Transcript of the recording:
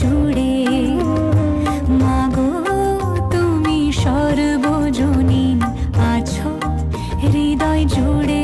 জুড়ে। মাগো তুমি আছো হৃদয় জুড়ে।